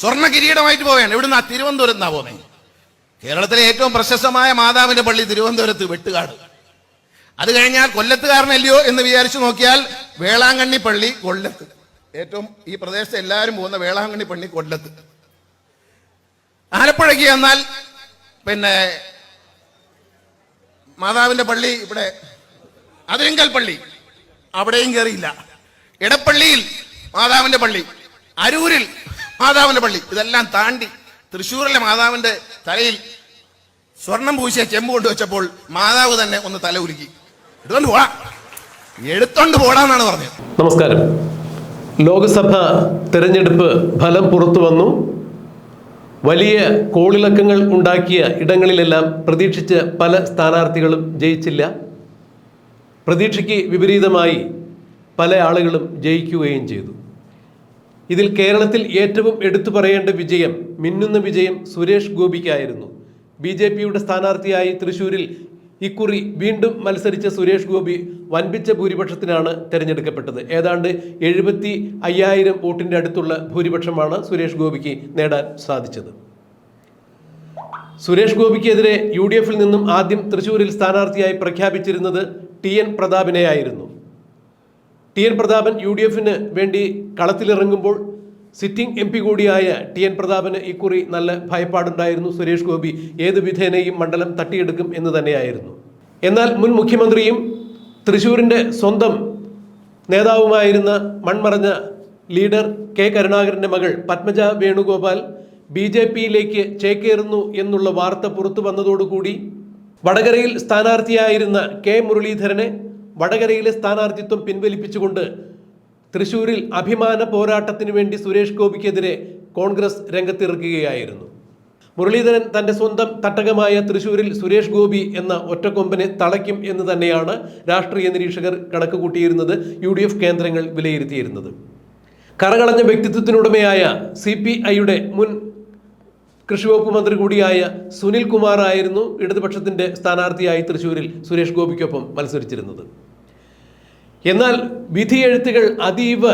സ്വർണ കിരീടമായിട്ട് പോവുകയാണ് എവിടുന്നാ തിരുവനന്തപുരത്ത് നിന്നാ പോകുന്നത് കേരളത്തിലെ ഏറ്റവും പ്രശസ്തമായ മാതാവിന്റെ പള്ളി തിരുവനന്തപുരത്ത് വെട്ടുകാട്. അത് കഴിഞ്ഞാൽ കൊല്ലത്തുകാരനല്ലയോ എന്ന് വിചാരിച്ചു നോക്കിയാൽ വേളാങ്കണ്ണി പള്ളി കൊല്ലത്ത്. ഏറ്റവും ഈ പ്രദേശത്ത് എല്ലാവരും പോകുന്ന വേളാങ്കണ്ണി പള്ളി കൊല്ലത്ത്. ആലപ്പുഴയ്ക്ക് എന്നാൽ പിന്നെ മാതാവിന്റെ പള്ളി ഇവിടെ അതിരിങ്കൽ പള്ളി. അവിടെയും കയറിയില്ല ഇടപ്പള്ളിയിൽ മാതാവിന്റെ പള്ളി. അരൂരിൽ മാതാവിന്റെ പള്ളി. ഇതെല്ലാം താണ്ടി തൃശ്ശൂരിലെ മാതാവിന്റെ തലയിൽ സ്വർണം പൂശിയ ചെമ്പ് കൊണ്ടുവച്ചപ്പോൾ മാതാവ് തന്നെ ഒന്ന് തല ഉരുക്കി എടുത്തോണ്ട് പോടാ. എടുത്തോണ്ട് പോടാന്നാണ് പറഞ്ഞത്. നമസ്കാരം. ലോകസഭ തെരഞ്ഞെടുപ്പ് ഫലം പുറത്തു വന്നു. വലിയ കോളിളക്കങ്ങൾ ഉണ്ടാക്കിയ ഇടങ്ങളിലെല്ലാം പ്രതീക്ഷിച്ച പല സ്ഥാനാർത്ഥികളും ജയിച്ചില്ല. പ്രതീക്ഷയ്ക്ക് വിപരീതമായി പല ആളുകളും ജയിക്കുകയും ചെയ്തു. ഇതിൽ കേരളത്തിൽ ഏറ്റവും എടുത്തു പറയേണ്ട വിജയം മിന്നുന്ന വിജയം സുരേഷ് ഗോപിക്കായിരുന്നു. ബി ജെ പിയുടെ സ്ഥാനാർത്ഥിയായി തൃശൂരിൽ ഇക്കുറി വീണ്ടും മത്സരിച്ച സുരേഷ് ഗോപി വൻപിച്ച ഭൂരിപക്ഷത്തിനാണ് തെരഞ്ഞെടുക്കപ്പെട്ടത്. ഏതാണ്ട് എഴുപത്തി അയ്യായിരം വോട്ടിന്റെ അടുത്തുള്ള ഭൂരിപക്ഷമാണ് സുരേഷ് ഗോപിക്ക് നേടാൻ സാധിച്ചത്. സുരേഷ് ഗോപിക്കെതിരെ യു ഡി എഫിൽ നിന്നും ആദ്യം തൃശൂരിൽ സ്ഥാനാർത്ഥിയായി പ്രഖ്യാപിച്ചിരുന്നത് T N പ്രതാപിനെയായിരുന്നു. T N Prathapan U D എഫിന് വേണ്ടി കളത്തിലിറങ്ങുമ്പോൾ സിറ്റിംഗ് എം പി കൂടിയായ ടി എൻ പ്രതാപന് ഇക്കുറി നല്ല ഭയപ്പാടുണ്ടായിരുന്നു. സുരേഷ് ഗോപി ഏത് വിധേനയും മണ്ഡലം തട്ടിയെടുക്കും എന്ന് തന്നെയായിരുന്നു. എന്നാൽ മുൻ മുഖ്യമന്ത്രിയും തൃശൂരിന്റെ സ്വന്തം നേതാവുമായിരുന്ന മൺമറഞ്ഞ ലീഡർ കെ കരുണാകരന്റെ മകൾ പത്മജ വേണുഗോപാൽ ബി ജെ പിയിലേക്ക് ചേക്കേറുന്നു എന്നുള്ള വാർത്ത പുറത്തു വന്നതോടുകൂടി വടകരയിൽ സ്ഥാനാർത്ഥിയായിരുന്ന കെ മുരളീധരനെ വടകരയിലെ സ്ഥാനാർത്ഥിത്വം പിൻവലിപ്പിച്ചുകൊണ്ട് തൃശൂരിൽ അഭിമാന പോരാട്ടത്തിന് വേണ്ടി സുരേഷ് ഗോപിക്കെതിരെ കോൺഗ്രസ് രംഗത്തിറക്കുകയായിരുന്നു മുരളീധരൻ തന്റെ സ്വന്തം തട്ടകമായ തൃശൂരിൽ സുരേഷ് ഗോപി എന്ന ഒറ്റക്കൊമ്പനെ തളയ്ക്കും എന്ന് തന്നെയാണ് രാഷ്ട്രീയ നിരീക്ഷകർ കണക്ക് കൂട്ടിയിരുന്നത് യു ഡി എഫ് കേന്ദ്രങ്ങൾ വിലയിരുത്തിയിരുന്നത്. കറകളഞ്ഞ വ്യക്തിത്വത്തിനുടമയായ സി പി ഐയുടെ മുൻ കൃഷിവകുപ്പ് മന്ത്രി കൂടിയായ സുനിൽ കുമാർ ആയിരുന്നു ഇടതുപക്ഷത്തിന്റെ സ്ഥാനാർത്ഥിയായി തൃശൂരിൽ സുരേഷ് ഗോപിക്കൊപ്പം മത്സരിച്ചിരുന്നത്. എന്നാൽ വിധിയെഴുത്തുകൾ അതീവ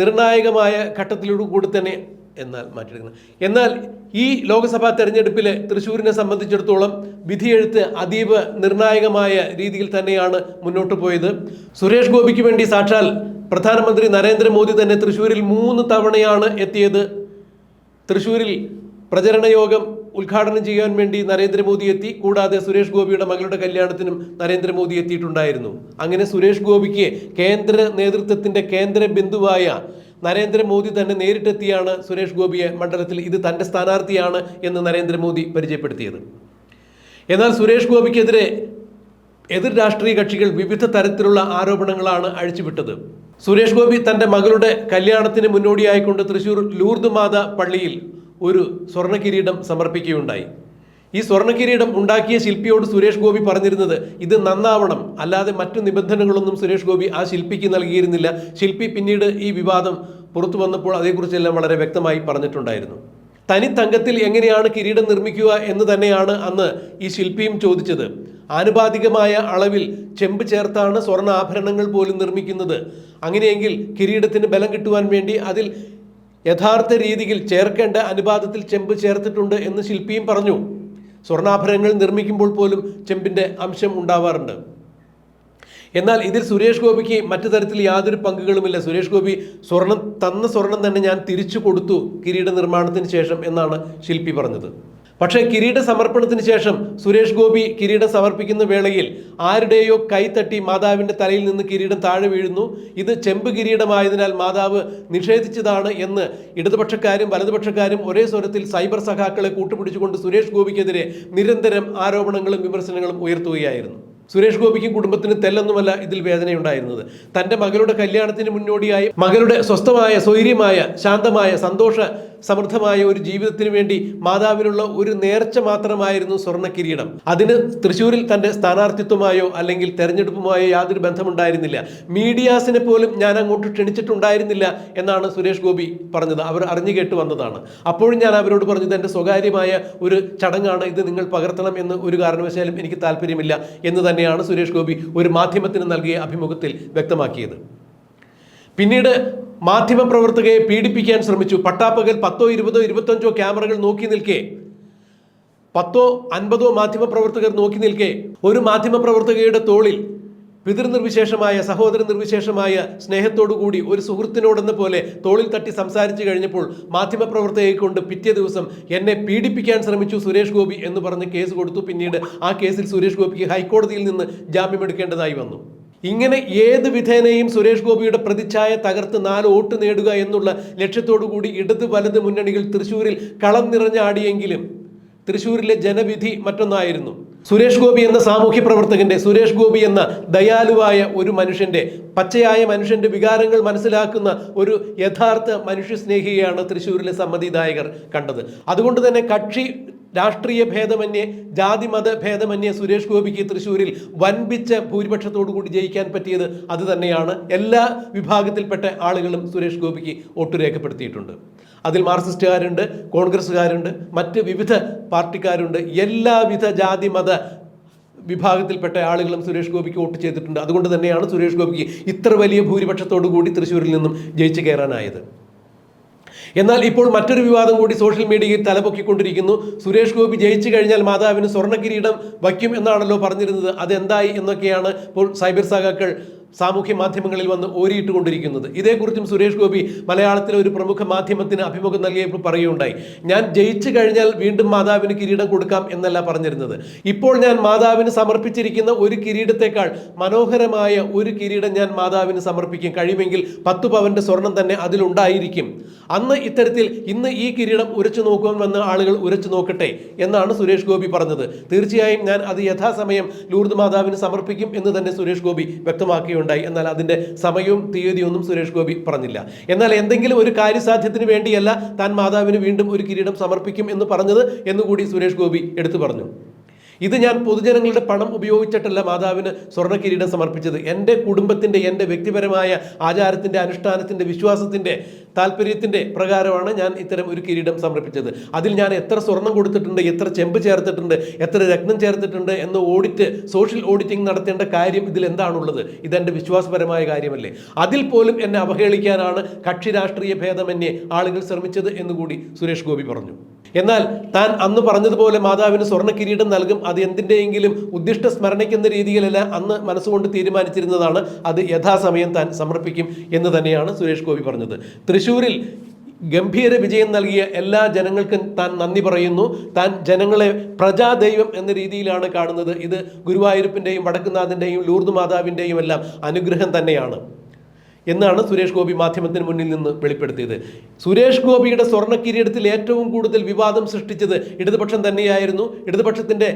നിർണായകമായ ഘട്ടത്തിലൂടെ കൂടി തന്നെ എന്നാൽ മാറ്റിയെടുക്കണം എന്നാൽ ഈ ലോക്സഭാ തെരഞ്ഞെടുപ്പിൽ തൃശ്ശൂരിനെ സംബന്ധിച്ചിടത്തോളം വിധിയെഴുത്ത് അതീവ നിർണായകമായ രീതിയിൽ തന്നെയാണ് മുന്നോട്ട് പോയത്. സുരേഷ് ഗോപിക്ക് വേണ്ടി സാക്ഷാൽ പ്രധാനമന്ത്രി നരേന്ദ്രമോദി തന്നെ തൃശ്ശൂരിൽ മൂന്ന് തവണയാണ് എത്തിയത്. തൃശ്ശൂരിൽ പ്രചരണ യോഗം ഉദ്ഘാടനം ചെയ്യാൻ വേണ്ടി നരേന്ദ്രമോദി എത്തി. കൂടാതെ സുരേഷ് ഗോപിയുടെ മകളുടെ കല്യാണത്തിനും നരേന്ദ്രമോദി എത്തിയിട്ടുണ്ടായിരുന്നു. അങ്ങനെ സുരേഷ് ഗോപിക്ക് കേന്ദ്ര നേതൃത്വത്തിന്റെ കേന്ദ്ര ബിന്ദുവായ നരേന്ദ്രമോദി തന്നെ നേരിട്ടെത്തിയാണ് സുരേഷ് ഗോപിയെ മണ്ഡലത്തിൽ ഇത് തന്റെ സ്ഥാനാർത്ഥിയാണ് എന്ന് നരേന്ദ്രമോദി പരിചയപ്പെടുത്തിയത്. എന്നാൽ സുരേഷ് ഗോപിക്കെതിരെ എതിർ രാഷ്ട്രീയ കക്ഷികൾ വിവിധ തരത്തിലുള്ള ആരോപണങ്ങളാണ് അഴിച്ചുവിട്ടത്. സുരേഷ് ഗോപി തന്റെ മകളുടെ കല്യാണത്തിന് മുന്നോടിയായിക്കൊണ്ട് തൃശൂർ ലൂർദ് മാത പള്ളിയിൽ ഒരു സ്വർണ കിരീടം സമർപ്പിക്കുകയുണ്ടായി. ഈ സ്വർണ കിരീടം ഉണ്ടാക്കിയ ശില്പിയോട് സുരേഷ് ഗോപി പറഞ്ഞിരുന്നത് ഇത് നന്നാവണം അല്ലാതെ മറ്റു നിബന്ധനകളൊന്നും സുരേഷ് ഗോപി ആ ശില്പിക്ക് നൽകിയിരുന്നില്ല. ശില്പി പിന്നീട് ഈ വിവാദം പുറത്തു വന്നപ്പോൾ അതേക്കുറിച്ചെല്ലാം വളരെ വ്യക്തമായി പറഞ്ഞിട്ടുണ്ടായിരുന്നു. തനി തങ്കത്തിൽ എങ്ങനെയാണ് കിരീടം നിർമ്മിക്കുക എന്ന് തന്നെയാണ് അന്ന് ഈ ശില്പിയും ചോദിച്ചത്. ആനുപാതികമായ അളവിൽ ചെമ്പ് ചേർത്താണ് സ്വർണ ആഭരണങ്ങൾ പോലും നിർമ്മിക്കുന്നത്. അങ്ങനെയെങ്കിൽ കിരീടത്തിന് ബലം കിട്ടുവാൻ വേണ്ടി അതിൽ യഥാർത്ഥ രീതിയിൽ ചേർക്കേണ്ട അനുപാതത്തിൽ ചെമ്പ് ചേർത്തിട്ടുണ്ട് എന്ന് ശില്പിയും പറഞ്ഞു. സ്വർണാഭരണങ്ങൾ നിർമ്മിക്കുമ്പോൾ പോലും ചെമ്പിന്റെ അംശം ഉണ്ടാവാറുണ്ട്. എന്നാൽ ഇതിൽ സുരേഷ് ഗോപിക്ക് മറ്റു തരത്തിൽ യാതൊരു പങ്കുകളുമില്ല. സുരേഷ് ഗോപി സ്വർണം തന്ന സ്വർണം തന്നെ ഞാൻ തിരിച്ചു കൊടുത്തു കിരീട നിർമ്മാണത്തിന് ശേഷം എന്നാണ് ശില്പി പറഞ്ഞത്. പക്ഷേ കിരീട സമർപ്പണത്തിന് ശേഷം സുരേഷ് ഗോപി കിരീടം സമർപ്പിക്കുന്ന വേളയിൽ ആരുടെയോ കൈത്തട്ടി മാതാവിന്റെ തലയിൽ നിന്ന് കിരീടം താഴെ വീഴുന്നു. ഇത് ചെമ്പ് കിരീടമായതിനാൽ മാതാവ് നിഷേധിച്ചതാണ് എന്ന് ഇടതുപക്ഷക്കാരും വലതുപക്ഷക്കാരും ഒരേ സ്വരത്തിൽ സൈബർ സഖാക്കളെ കൂട്ടുപിടിച്ചുകൊണ്ട് സുരേഷ് ഗോപിക്കെതിരെ നിരന്തരം ആരോപണങ്ങളും വിമർശനങ്ങളും ഉയർത്തുകയായിരുന്നു. സുരേഷ് ഗോപിക്കും കുടുംബത്തിന് തെല്ലൊന്നുമല്ല ഇതിൽ വേദനയുണ്ടായിരുന്നത്. തന്റെ മകളുടെ കല്യാണത്തിന് മുന്നോടിയായി മകളുടെ സ്വസ്ഥമായ സ്വൈര്യമായ ശാന്തമായ സന്തോഷ സമൃദ്ധമായ ഒരു ജീവിതത്തിന് വേണ്ടി മാതാവിനുള്ള ഒരു നേർച്ച മാത്രമായിരുന്നു സ്വർണ കിരീടം അതിന് തൃശ്ശൂരിൽ തന്റെ സ്ഥാനാർത്ഥിത്വമായോ അല്ലെങ്കിൽ തെരഞ്ഞെടുപ്പുമായോ യാതൊരു ബന്ധമുണ്ടായിരുന്നില്ല. മീഡിയാസിനെ പോലും ഞാൻ അങ്ങോട്ട് ക്ഷണിച്ചിട്ടുണ്ടായിരുന്നില്ല എന്നാണ് സുരേഷ് ഗോപി പറഞ്ഞത്. അവർ അറിഞ്ഞു കേട്ട് വന്നതാണ്. അപ്പോഴും ഞാൻ അവരോട് പറഞ്ഞത് എന്റെ സ്വകാര്യമായ ഒരു ചടങ്ങാണ്. ഇത് നിങ്ങൾ പകർത്തണം എന്ന് ഒരു കാരണവശാലും എനിക്ക് താല്പര്യമില്ല എന്ന് തന്നെയാണ് സുരേഷ് ഗോപി ഒരു മാധ്യമത്തിന് നൽകിയ അഭിമുഖത്തിൽ വ്യക്തമാക്കിയത്. പിന്നീട് മാധ്യമപ്രവർത്തകയെ പീഡിപ്പിക്കാൻ ശ്രമിച്ചു. പട്ടാപ്പകൽ പത്തോ ഇരുപതോ ഇരുപത്തഞ്ചോ ക്യാമറകൾ നോക്കി നിൽക്കെ. പത്തോ അൻപതോ മാധ്യമപ്രവർത്തകർ നോക്കി നിൽക്കെ. ഒരു മാധ്യമപ്രവർത്തകയുടെ തോളിൽ പിതൃനിർവിശേഷമായ സഹോദര നിർവിശേഷമായ സ്നേഹത്തോടുകൂടി ഒരു സുഹൃത്തിനോടെന്ന പോലെ തോളിൽ തട്ടി സംസാരിച്ചു കഴിഞ്ഞപ്പോൾ മാധ്യമപ്രവർത്തകയെ കൊണ്ട് പിറ്റേ ദിവസം എന്നെ പീഡിപ്പിക്കാൻ ശ്രമിച്ചു സുരേഷ് ഗോപി എന്ന് പറഞ്ഞ് കേസ് കൊടുത്തു. പിന്നീട് ആ കേസിൽ സുരേഷ് ഗോപിക്ക് ഹൈക്കോടതിയിൽ നിന്ന് ജാമ്യമെടുക്കേണ്ടതായി വന്നു. ഇങ്ങനെ ഏത് വിധേനയും സുരേഷ് ഗോപിയുടെ പ്രതിച്ഛായ തകർത്ത് നാല് വോട്ട് നേടുക എന്നുള്ള ലക്ഷ്യത്തോടു കൂടി ഇടത് വലത് മുന്നണികൾ തൃശ്ശൂരിൽ കളം നിറഞ്ഞാടിയെങ്കിലും തൃശ്ശൂരിലെ ജനവിധി മറ്റൊന്നായിരുന്നു. സുരേഷ് ഗോപി എന്ന സാമൂഹ്യ പ്രവർത്തകന്റെ സുരേഷ് ഗോപി എന്ന ദയാലുവായ ഒരു മനുഷ്യന്റെ പച്ചയായ മനുഷ്യന്റെ വികാരങ്ങൾ മനസ്സിലാക്കുന്ന ഒരു യഥാർത്ഥ മനുഷ്യസ്നേഹിയെയാണ് തൃശ്ശൂരിലെ സമ്മതിദായകർ കണ്ടത്. അതുകൊണ്ട് തന്നെ കക്ഷി രാഷ്ട്രീയ ഭേദമന്യേ ജാതി മത ഭേദമന്യേ സുരേഷ് ഗോപിക്ക് തൃശ്ശൂരിൽ വൻപിച്ച ഭൂരിപക്ഷത്തോടു കൂടി ജയിക്കാൻ പറ്റിയത് അത് തന്നെയാണ്. എല്ലാ വിഭാഗത്തിൽപ്പെട്ട ആളുകളും സുരേഷ് ഗോപിക്ക് വോട്ട് രേഖപ്പെടുത്തിയിട്ടുണ്ട്. അതിൽ മാർക്സിസ്റ്റുകാരുണ്ട് കോൺഗ്രസ്സുകാരുണ്ട് മറ്റ് വിവിധ പാർട്ടിക്കാരുണ്ട്. എല്ലാവിധ ജാതി മത വിഭാഗത്തിൽപ്പെട്ട ആളുകളും സുരേഷ് ഗോപിക്ക് വോട്ട് ചെയ്തിട്ടുണ്ട്. അതുകൊണ്ട് തന്നെയാണ് സുരേഷ് ഗോപിക്ക് ഇത്ര വലിയ ഭൂരിപക്ഷത്തോടു കൂടി തൃശ്ശൂരിൽ നിന്നും ജയിച്ചു കയറാനായത്. എന്നാൽ ഇപ്പോൾ മറ്റൊരു വിവാദം കൂടി സോഷ്യൽ മീഡിയയിൽ തലപൊക്കിക്കൊണ്ടിരിക്കുന്നു. സുരേഷ് ഗോപി ജയിച്ചു കഴിഞ്ഞാൽ മാതാവിന് സ്വർണ കിരീടം വയ്ക്കും എന്നാണല്ലോ പറഞ്ഞിരുന്നത്. അതെന്തായി എന്നൊക്കെയാണ് ഇപ്പോൾ സൈബർ സഖാക്കൾ സാമൂഹ്യ മാധ്യമങ്ങളിൽ വന്ന് ഓരിയിട്ടുകൊണ്ടിരിക്കുന്നത്. ഇതേക്കുറിച്ചും സുരേഷ് ഗോപി മലയാളത്തിലെ ഒരു പ്രമുഖ മാധ്യമത്തിന് അഭിമുഖം നൽകിയപ്പോൾ പറയുകയുണ്ടായി. ഞാൻ ജയിച്ചു കഴിഞ്ഞാൽ വീണ്ടും മാതാവിന് കിരീടം കൊടുക്കാം എന്നല്ല പറഞ്ഞിരുന്നത്. ഇപ്പോൾ ഞാൻ മാതാവിന് സമർപ്പിച്ചിരിക്കുന്ന ഒരു കിരീടത്തെക്കാൾ മനോഹരമായ ഒരു കിരീടം ഞാൻ മാതാവിന് സമർപ്പിക്കും. കഴിയുമെങ്കിൽ പത്ത് പവന്റെ സ്വർണം തന്നെ അതിലുണ്ടായിരിക്കും. അന്ന് ഇത്തരത്തിൽ ഇന്ന് ഈ കിരീടം ഉരച്ചു നോക്കുവാൻ വന്ന ആളുകൾ ഉരച്ചു നോക്കട്ടെ എന്നാണ് സുരേഷ് ഗോപി പറഞ്ഞത്. തീർച്ചയായും ഞാൻ അത് യഥാസമയം ലൂർദ് മാതാവിന് സമർപ്പിക്കും എന്ന് തന്നെ സുരേഷ് ഗോപി വ്യക്തമാക്കുകയുണ്ടായി എന്നാൽ അതിന്റെ സമയവും തീയതിയൊന്നും സുരേഷ് ഗോപി പറഞ്ഞില്ല. എന്നാൽ എന്തെങ്കിലും ഒരു കാര്യസാധ്യത്തിന് വേണ്ടിയല്ല താൻ മാതാവിന് വീണ്ടും ഒരു കിരീടം സമർപ്പിക്കും എന്ന് പറഞ്ഞത് എന്നുകൂടി സുരേഷ് ഗോപി എടുത്തു പറഞ്ഞു. ഇത് ഞാൻ പൊതുജനങ്ങളുടെ പണം ഉപയോഗിച്ചിട്ടല്ല മാതാവിന് സ്വർണ കിരീടം സമർപ്പിച്ചത്. എന്റെ കുടുംബത്തിന്റെ എന്റെ വ്യക്തിപരമായ ആചാരത്തിന്റെ അനുഷ്ഠാനത്തിന്റെ വിശ്വാസത്തിന്റെ താല്പര്യത്തിന്റെ പ്രകാരമാണ് ഞാൻ ഇത്തരം ഒരു കിരീടം സമർപ്പിച്ചത്. അതിൽ ഞാൻ എത്ര സ്വർണം കൊടുത്തിട്ടുണ്ട് എത്ര ചെമ്പ് ചേർത്തിട്ടുണ്ട് എത്ര രത്നം ചേർത്തിട്ടുണ്ട് എന്ന് ഓഡിറ്റ് സോഷ്യൽ ഓഡിറ്റിംഗ് നടത്തേണ്ട കാര്യം ഇതിൽ എന്താണുള്ളത്? ഇതെന്റെ വിശ്വാസപരമായ കാര്യമല്ലേ? അതിൽ പോലും എന്നെ അവഹേളിക്കാനാണ് കക്ഷി രാഷ്ട്രീയ ഭേദമന്യേ ആളുകൾ ശ്രമിച്ചത് എന്നുകൂടി സുരേഷ് ഗോപി പറഞ്ഞു. എന്നാൽ താൻ അന്ന് പറഞ്ഞതുപോലെ മാതാവിന് സ്വർണ കിരീടം നൽകും അത് എന്തിന്റെയെങ്കിലും ഉദ്ദിഷ്ട സ്മരണയ്ക്കെന്ന രീതിയിലല്ല അന്ന് മനസ്സുകൊണ്ട് തീരുമാനിച്ചിരുന്നതാണ് അത് യഥാസമയം താൻ സമർപ്പിക്കും എന്ന് തന്നെയാണ് സുരേഷ് ഗോപി പറഞ്ഞത്. തൃശ്ശൂരിൽ ഗംഭീര വിജയം നൽകിയ എല്ലാ ജനങ്ങൾക്കും താൻ നന്ദി പറയുന്നു. താൻ ജനങ്ങളെ പ്രജാദൈവം എന്ന രീതിയിലാണ് കാണുന്നത്. ഇത് ഗുരുവായൂരപ്പിന്റെയും വടക്കുനാഥിന്റെയും ലൂർദ് മാതാവിന്റെയും എല്ലാം അനുഗ്രഹം തന്നെയാണ്. എന്നാണ് സുരേഷ് ഗോപി മാധ്യമത്തിന് മുന്നിൽ നിന്ന് വെളിപ്പെടുത്തിയത്. സുരേഷ് ഗോപിയുടെ സ്വർണ കിരീടത്തിൽ ഏറ്റവും കൂടുതൽ വിവാദം സൃഷ്ടിച്ചത് ഇടതുപക്ഷം തന്നെയായിരുന്നു. ഇടതുപക്ഷത്തിന്റെ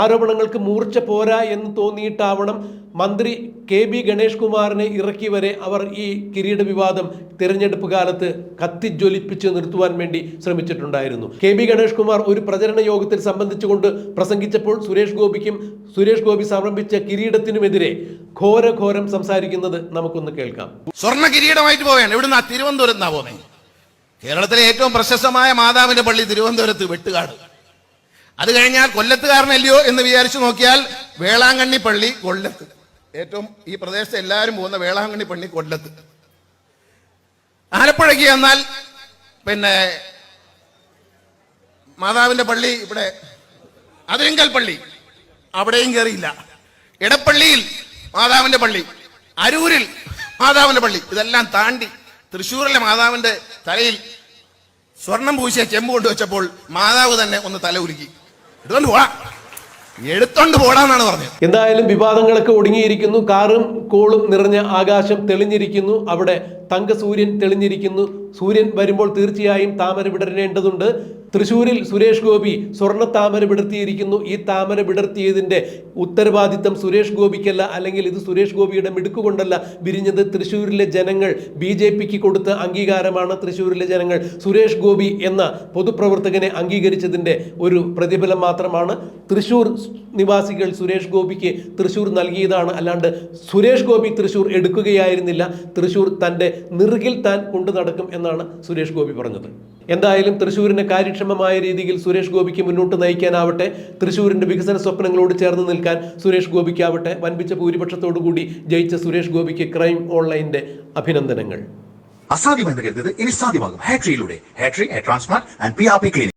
ആരോപണങ്ങൾക്ക് മൂർച്ച പോരാ എന്ന് തോന്നിയിട്ടാവണം മന്ത്രി കെ ബി ഗണേഷ് കുമാറിനെ ഇറക്കി വരെ അവർ ഈ കിരീട വിവാദം തിരഞ്ഞെടുപ്പ് കാലത്ത് കത്തിജ്വലിപ്പിച്ച് നിർത്തുവാൻ വേണ്ടി ശ്രമിച്ചിട്ടുണ്ടായിരുന്നു. കെ ബി ഗണേഷ് കുമാർ ഒരു പ്രചരണ യോഗത്തിൽ സംബന്ധിച്ചുകൊണ്ട് പ്രസംഗിച്ചപ്പോൾ സുരേഷ് ഗോപിക്കും സുരേഷ് ഗോപി സമർപ്പിച്ച കിരീടത്തിനുമെതിരെ ഘോരഘോരം സംസാരിക്കുന്നത് നമുക്കൊന്ന് കേൾക്കാം. സ്വർണ കിരീടമായിട്ട് പോവുകയാണ്. എവിടുന്നാ? തിരുവനന്തപുരത്ത് നിന്നാ പോകുന്നത് കേരളത്തിലെ ഏറ്റവും പ്രശസ്തമായ മാതാവിന്റെ പള്ളി തിരുവനന്തപുരത്ത് വെട്ടുകാട്. അത് കഴിഞ്ഞാൽ കൊല്ലത്തുകാരനല്ലയോ എന്ന് വിചാരിച്ചു നോക്കിയാൽ വേളാങ്കണ്ണി പള്ളി കൊല്ലത്ത്. ഏറ്റവും ഈ പ്രദേശത്ത് എല്ലാവരും പോകുന്ന വേളാങ്കണ്ണി പള്ളി കൊല്ലത്ത് ആലപ്പുഴയ്ക്ക് എന്നാൽ പിന്നെ മാതാവിന്റെ പള്ളി ഇവിടെ അതിരിങ്കൽ പള്ളി. അവിടെയും കയറിയില്ല ഇടപ്പള്ളിയിൽ മാതാവിന്റെ പള്ളി അരൂരിൽ മാതാവിന്റെ പള്ളി. ഇതെല്ലാം താണ്ടി തൃശ്ശൂരിലെ മാതാവിന്റെ തലയിൽ സ്വർണം പൂശിയ ചെമ്പ് കൊണ്ടുവച്ചപ്പോൾ മാതാവ് തന്നെ ഒന്ന് തല ഉരുക്കി ഇതുകൊണ്ട് പോടാ എടുത്തോണ്ട് പോടാന്നാണ് പറഞ്ഞത്. എന്തായാലും വിവാദങ്ങളൊക്കെ ഒടുങ്ങിയിരിക്കുന്നു. കാറും കോളും നിറഞ്ഞ ആകാശം തെളിഞ്ഞിരിക്കുന്നു. അവിടെ തങ്ക സൂര്യൻ തെളിഞ്ഞിരിക്കുന്നു. സൂര്യൻ വരുമ്പോൾ തീർച്ചയായും താമര വിടരേണ്ടതുണ്ട്. തൃശൂരിൽ സുരേഷ് ഗോപി സ്വർണ താമര വിടർത്തിയിരിക്കുന്നു. ഈ താമര വിടർത്തിയതിന്റെ ഉത്തരവാദിത്തം സുരേഷ് ഗോപിക്കല്ല അല്ലെങ്കിൽ ഇത് സുരേഷ് ഗോപിയുടെ മിടുക്കുകൊണ്ടല്ല വിരിഞ്ഞത്. തൃശ്ശൂരിലെ ജനങ്ങൾ ബി ജെ പിക്ക് കൊടുത്ത അംഗീകാരമാണ് തൃശ്ശൂരിലെ ജനങ്ങൾ. സുരേഷ് ഗോപി എന്ന പൊതുപ്രവർത്തകനെ അംഗീകരിച്ചതിന്റെ ഒരു പ്രതിഫലം മാത്രമാണ് തൃശ്ശൂർ നിവാസികൾ സുരേഷ് ഗോപിക്ക് തൃശ്ശൂർ നൽകിയതാണ്. അല്ലാണ്ട് സുരേഷ് ഗോപി തൃശ്ശൂർ എടുക്കുകയായിരുന്നില്ല. തൃശ്ശൂർ തന്റെ നിറുകിൽ താൻ കൊണ്ടു നടക്കും എന്നാണ് സുരേഷ് ഗോപി പറഞ്ഞത്. എന്തായാലും തൃശ്ശൂരിനെ കാര്യക്ഷമമായ രീതിയിൽ സുരേഷ് ഗോപിക്ക് മുന്നോട്ട് നയിക്കാനാവട്ടെ. തൃശ്ശൂരിന്റെ വികസന സ്വപ്നങ്ങളോട് ചേർന്ന് നിൽക്കാൻ സുരേഷ് ഗോപിക്കാവട്ടെ. വൻപിച്ച ഭൂരിപക്ഷത്തോടു കൂടി ജയിച്ച സുരേഷ് ഗോപിക്ക് ക്രൈം ഓൺലൈന്റെ അഭിനന്ദനങ്ങൾ. അസാധ്യമെന്ന് കരുതുന്നത് ഇനി സാധ്യമാകും. ഹാട്രിയിലൂടെ Hatri transplant and P R P clinic